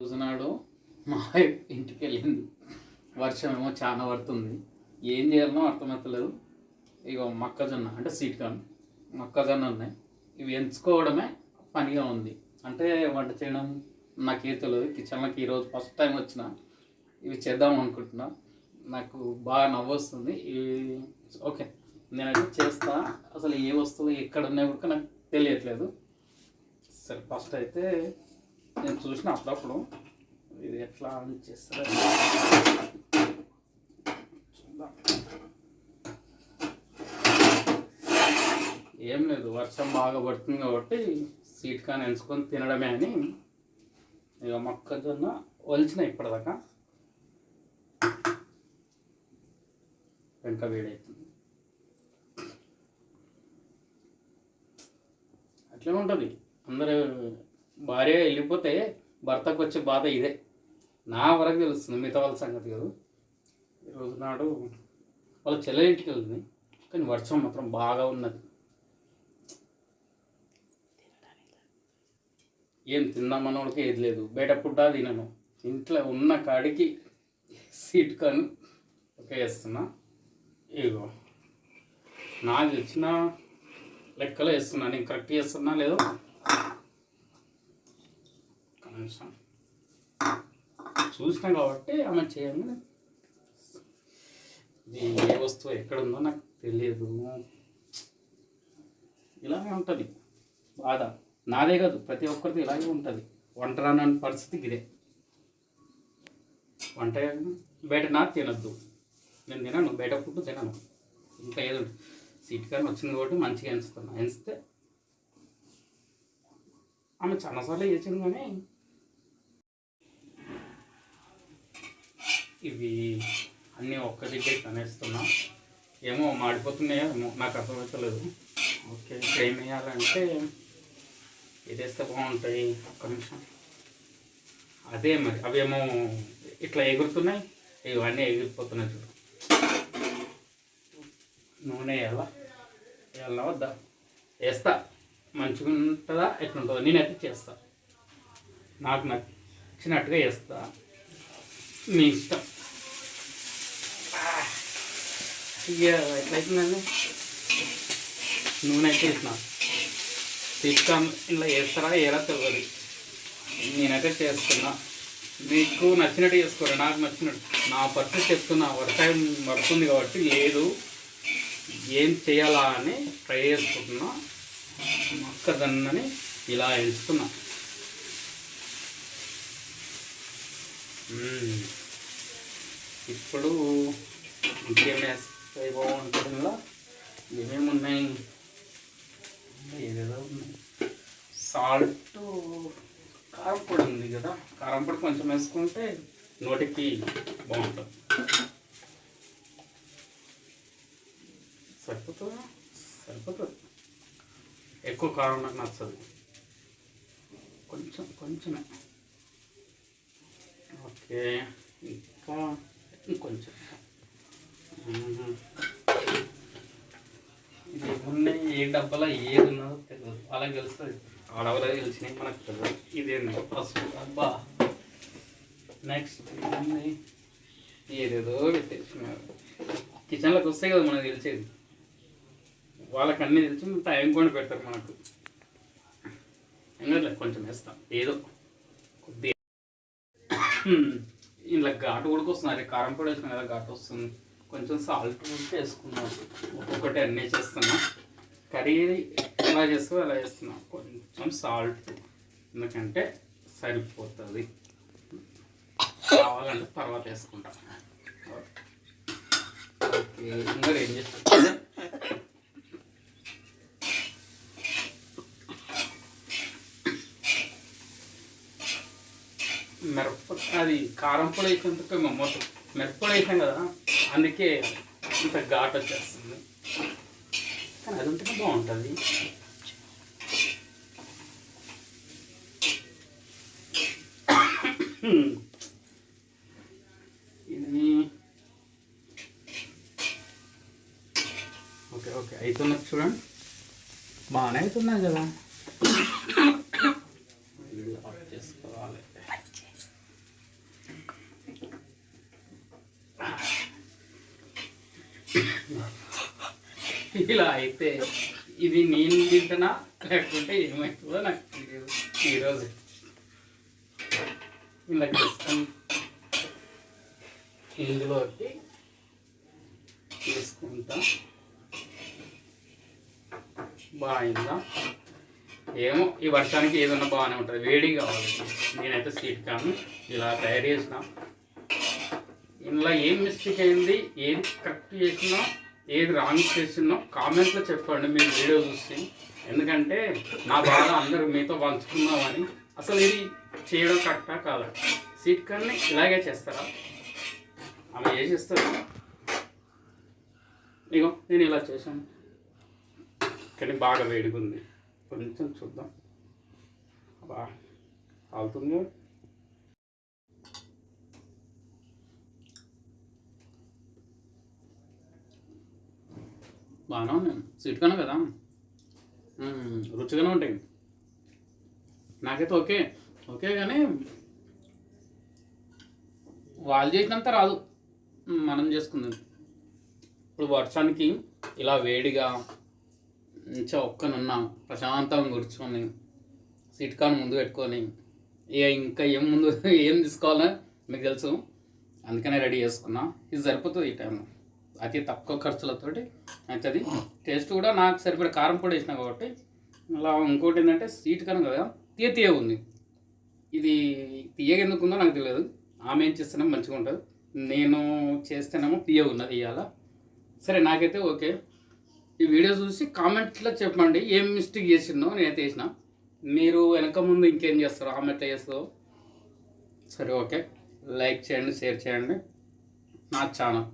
రోజునాడు మా వైఫ్ ఇంటికి వెళ్ళింది. వర్షం ఏమో చాలా పడుతుంది. ఏం చేయాలనో అర్థమవుతలేదు ఇక మొక్కజొన్న అంటే సీట్ కాన్ మొక్కజొన్న ఉన్నాయి. ఇవి ఎంచుకోవడమే పనిగా ఉంది. అంటే వంట చేయడం నాకే తెలియదు కిచెన్లోకి ఈరోజు ఫస్ట్ టైం వచ్చిన. ఇవి చేద్దాం అనుకుంటున్నా. నాకు బాగా నవ్వొస్తుంది ఇవి ఓకే నేను అది చేస్తా. అసలు ఏ వస్తువు ఎక్కడ ఉన్నాయి కూడా నాకు తెలియట్లేదు. సరే ఫస్ట్ అయితే నేను చూసిన అప్పుడప్పుడు. ఇది ఎట్లా అని చేస్తారో. చూద్దాం. ఏం లేదు వర్షం బాగా పడుతుంది కాబట్టి సీట్ కాని ఎంచుకొని తినడమే అని ఇక మొక్కజొన్న వలిచిన ఇప్పటిదాకా. వెనక వేడవుతుంది అట్లే ఉంటుంది. అందరూ భార్య వెళ్ళిపోతే భర్తకు వచ్చే బాధ ఇదే. నా వరకు తెలుస్తుంది మిగతా వాళ్ళ సంగతి కాదు. ఈరోజు నాడు వాళ్ళ చెల్లె ఇంటికి వెళ్తుంది. కానీ వర్షం మాత్రం బాగా ఉన్నది. ఏం తిందామన్నోడికి ఏది లేదు. బయట పుట్టా తినను. ఇంట్లో ఉన్న కాడికి సీట్ కాను ఓకే వేస్తున్నా ఇగో నాకు వచ్చిన లెక్కలో వేస్తున్నా నేను కరెక్ట్ చేస్తున్నా లేదో ఒక్క చూసినా కాబట్టి ఆమె చేయండి. ఇది ఏ వస్తువు ఎక్కడ ఉందో నాకు తెలియదు. ఇలాగే ఉంటుంది. బాధ. నాదే కాదు ప్రతి ఒక్కరిది ఇలాగే ఉంటుంది. వంట రాని పరిస్థితి ఇదే. వంట బయట నా తినద్దు. నేను తినను బయట ఫుడ్ తినను. ఇంకా ఏదో సీట్ కానీ వచ్చింది కాబట్టి మంచిగా ఎంచుతున్నా. ఎంచితే ఆమె చాలాసార్లు చేసింది కానీ ఇవి అన్నీ ఒక్క దగ్గర కనేస్తున్నా. ఏమో మాడిపోతున్నాయో ఏమో నాకు అర్థమవుతలేదు ఓకే ఏం వేయాలంటే ఇది వేస్తే బాగుంటాయి ఒక్క నిమిషం. అదే మరి అవేమో ఇట్లా ఎగురుతున్నాయి ఇవన్నీ ఎగిరిపోతున్నాయి చూడు. నూనె వేయాలా వేయాలా వద్దా? వేస్తా. మంచిగా ఉంటుందా? ఎట్లుంటుందో. నేనైతే చేస్తా. నాకు నచ్చినట్టుగా వేస్తా. మీ ఇష్టం. ఇక ఎట్లయితుందండి? నూనె అయితే వేసిన. తీసుకా ఇలా వేస్తారా? ఏరా తెలియదు నేనైతే చేస్తున్నా. మీకు నచ్చినట్టు చేసుకోరు నాకు నచ్చినట్టు. నా పరిస్థితి చెప్తున్నా. వర్షం పడుతుంది కాబట్టి లేదు. ఏం చేయాలా అని ట్రై చేసుకుంటున్నా. మొక్కదన్నని ఇలా ఎంచుకున్నా. ఇప్పుడు ఇంకేం వేస్తాయి బాగుంటుంది ఇలా ఏమేమి ఉన్నాయి ఏదేదో ఉన్నాయి. సాల్ట్ కారం పొడి ఉంది కదా కారం పొడి కొంచెం వేసుకుంటే నోటికి బాగుంటుంది. సరిపోతుందా? సరిపోతుంది. ఎక్కువ కారం నాకు నచ్చదు. కొంచెం కొంచెమే. ఓకే ఇంకా ఇంకొంచెం మ్మ్. ఇది ఉన్నాయి ఏ డబ్బాలో ఏది ఉన్నదో తెలియదు అలా తెలుస్తుంది. ఆడవాళ్ళ తెలిసినాయి మనకు తెలియదు ఇదేంది? పసుపు. అబ్బా. నెక్స్ట్ ఏంది? ఏదేదో పెట్టేసినారు. కిచెన్లోకి వస్తాయి కదా మనకు తెలిసేది. వాళ్ళకి అన్నీ తెలిసి టైం కూడా పెడతారు మనకు. ఇంకా కొంచెం వేస్తాం. ఏదో. కొద్దిగా. ఇలా ఘాటు ఉడికొస్తున్నారు. కారం పొడి వేసుకుని కదా ఘాటు వస్తుంది. కొంచెం సాల్ట్ ఉంటే వేసుకున్నాం. ఒక్కొక్కటి అన్నీ చేస్తున్నాం. కర్రీ ఎలా చేస్తా అలా చేస్తున్నాం. కొంచెం సాల్ట్ ఎందుకంటే సరిపోతుంది. కావాలంటే తర్వాత వేసుకుంటాం. ఓకే ఇంకా ఏం చేస్తాం మిరప అది కారం పొడి వేసినందుకు మొత్తం మిరప్పొడి వేసాం కదా అందుకే ఇంత ఘాట్ వచ్చేస్తుంది. కానీ బాగుంటుంది. ఇది. Okay okay. అవుతున్నది చూడండి. బాగానే అవుతున్నాయి కదా. చేసుకోవాలి. ఇలా అయితే ఇది నేను తింటున్నా లేకుంటే ఏమవుతుందో నాకు తెలియదు. ఈరోజు ఇలా చేసుకొని ఇందులోకి తీసుకుంటా. బాగుందా ఏమో ఈ వర్షానికి ఏదన్నా బాగానే ఉంటుంది. వేడి కావాలి. నేనైతే స్వీట్ కాను ఇలా తయారు చేసిన. ఇందులో ఏం మిస్టేక్ అయింది? ఏది కరెక్ట్ చేసినా ఏది రాంగ్ చేసినో కామెంట్లో చెప్పండి మీరు వీడియో చూసి. ఎందుకంటే నా బాధ అందరూ మీతో పంచుకుందామని. అసలు ఇది చేయడం కరెక్టా కాదా? సీట్ కన్నా ఇలాగే చేస్తారా? అలా చేస్తారు ఇగో నేను ఇలా చేశాను. కానీ బాగా వేడిగా ఉంది కొంచెం చూద్దాం. అబ్బా అవుతుంది. బాగానే ఉన్నాయి. స్వీట్గానే కదా? రుచిగానే ఉంటాయి. నాకైతే ఓకే. ఓకే కానీ వాళ్ళు చేసినంత రాదు. మనం చేసుకుందాం ఇప్పుడు వర్షానికి ఇలా వేడిగా మంచిగా ఒక్కనున్నా ప్రశాంతంగా కూర్చొని సీట్ కాన్ ముందు పెట్టుకొని ఇక ఇంకా ఏం ముందు ఏం తీసుకోవాలో మీకు తెలుసు. అందుకనే రెడీ చేసుకున్నా. ఇది సరిపోతుంది ఈ టైంలో. అతి తక్కువ ఖర్చులతోటి అవుతుంది టేస్ట్ కూడా నాకు సరిపడే కారం పొడి వేసిన కాబట్టి అలా ఇంకోటి ఏంటంటే స్వీట్ కనుక కదా తీయ తీయ ఉంది. ఇది తీయగా ఎందుకు ఉందో నాకు తెలియదు. ఆమె ఏం చేస్తేనే మంచిగా ఉంటుంది. నేను చేస్తేనేమో తీయ ఉన్నది ఇవాళ సరే నాకైతే ఓకే. ఈ వీడియో చూసి కామెంట్లో చెప్పండి ఏం మిస్టేక్ చేసిందో నేనైతే చేసిన. మీరు వెనక ముందు ఇంకేం చేస్తారో ఆమె ఎట్లా చేస్తుందో. సరే ఓకే. లైక్ చేయండి షేర్ చేయండి. నా ఛానల్.